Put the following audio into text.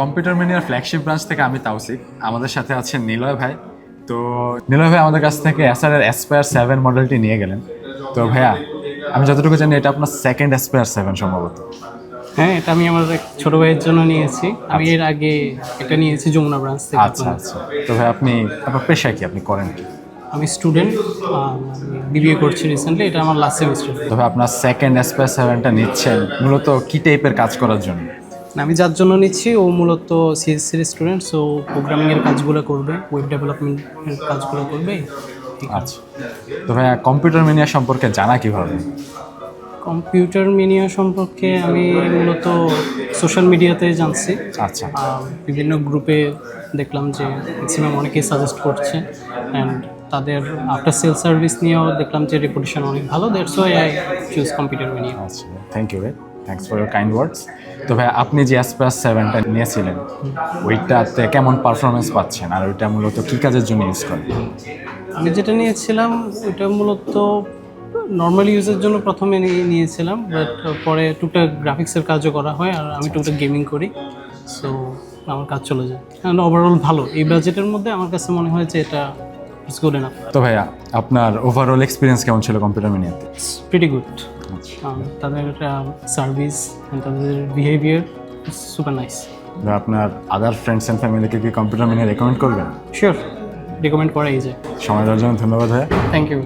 Computer মিনিয়ার flagship branch থেকে আমি তাওসিক আমাদের সাথে আছেন নিলয় ভাই। তো নিলয় ভাই আমাদের কাছ থেকে এসআর এর অ্যাসপায়ার সেভেন মডেলটি নিয়ে গেলেন। তো ভাইয়া আমি যতটুকু জানি এটা আপনার সেকেন্ড অ্যাসপায়ার সেভেন সম্ভবত। হ্যাঁ এটা আমি আমার এক ছোট ভাইয়ের জন্য নিয়েছি। আমি এর আগে এটা নিয়েছি যমুনা ব্রাঞ্চ থেকে। আচ্ছা আচ্ছা। তো ভাই আপনি আপনার পেশা কি? আপনি করেন কি? আমি স্টুডেন্ট বিবিএ করছি রিসেন্টলি এটা আমার লাস্ট সেমিস্টার তো ভাই আপনার সেকেন্ড অ্যাসপায়ার সেভেনটা নিচ্ছেন মূলত কি টাইপের কাজ করার জন্য? আমি যার জন্য নিচ্ছি ও মূলত সিএসসির স্টুডেন্ট সো প্রোগ্রামিংয়ের কাজগুলো করবে ওয়েব ডেভেলপমেন্টের কাজগুলো করবে। আচ্ছা। তো ভাইয়া কম্পিউটার মিনিয়া সম্পর্কে জানা কীভাবে? কম্পিউটার মিনিয়া সম্পর্কে আমি মূলত সোশ্যাল মিডিয়াতে জানছি। আচ্ছা। বিভিন্ন গ্রুপে দেখলাম যে ম্যাক্সিমাম অনেকেই সাজেস্ট করছে অ্যান্ড তাদের আফটার সেল সার্ভিস নিয়েও দেখলাম যে রেপুটেশন অনেক ভালো that's why I choose computer মিনিয়া আচ্ছা থ্যাংক ইউ ভাই thanks for your kind words তো ভাই আপনি যে অ্যাসপাস সেভেনটা নিয়েছিলেন ওইটাতে কেমন পারফরমেন্স পাচ্ছেন? আর ওইটা মূলত কী কাজের জন্য ইউজ করেন? আমি যেটা নিয়েছিলাম ওইটা মূলত নর্মাল ইউজের জন্য প্রথমে নিয়েছিলাম বাট পরে টুকটাক গ্রাফিক্সের কাজও করা হয় আর আমি টুকটাক গেমিং করি সো আমার কাজ চলে যায়। অ্যান্ড ওভারঅল ভালো। এই বাজেটের মধ্যে আমার কাছে মনে হয় যে এটা ইটস গুড এনাফ তো ভাইয়া আপনার ওভারঅল এক্সপিরিয়েন্স কেমন ছিল কম্পিউটার মিনিয়াতে প্রিটি গুড তাদের সার্ভিস তাদের বিহেভিয়ার সুপার নাইস আপনার আদার ফ্রেন্ডস অ্যান্ড ফ্যামিলিকে কি কম্পিউটার মিনে রেকমেন্ড করবেন? শিওর রেকমেন্ড করাই যায়। সময় দেওয়ার জন্য ধন্যবাদ হ্যাঁ থ্যাংক ইউ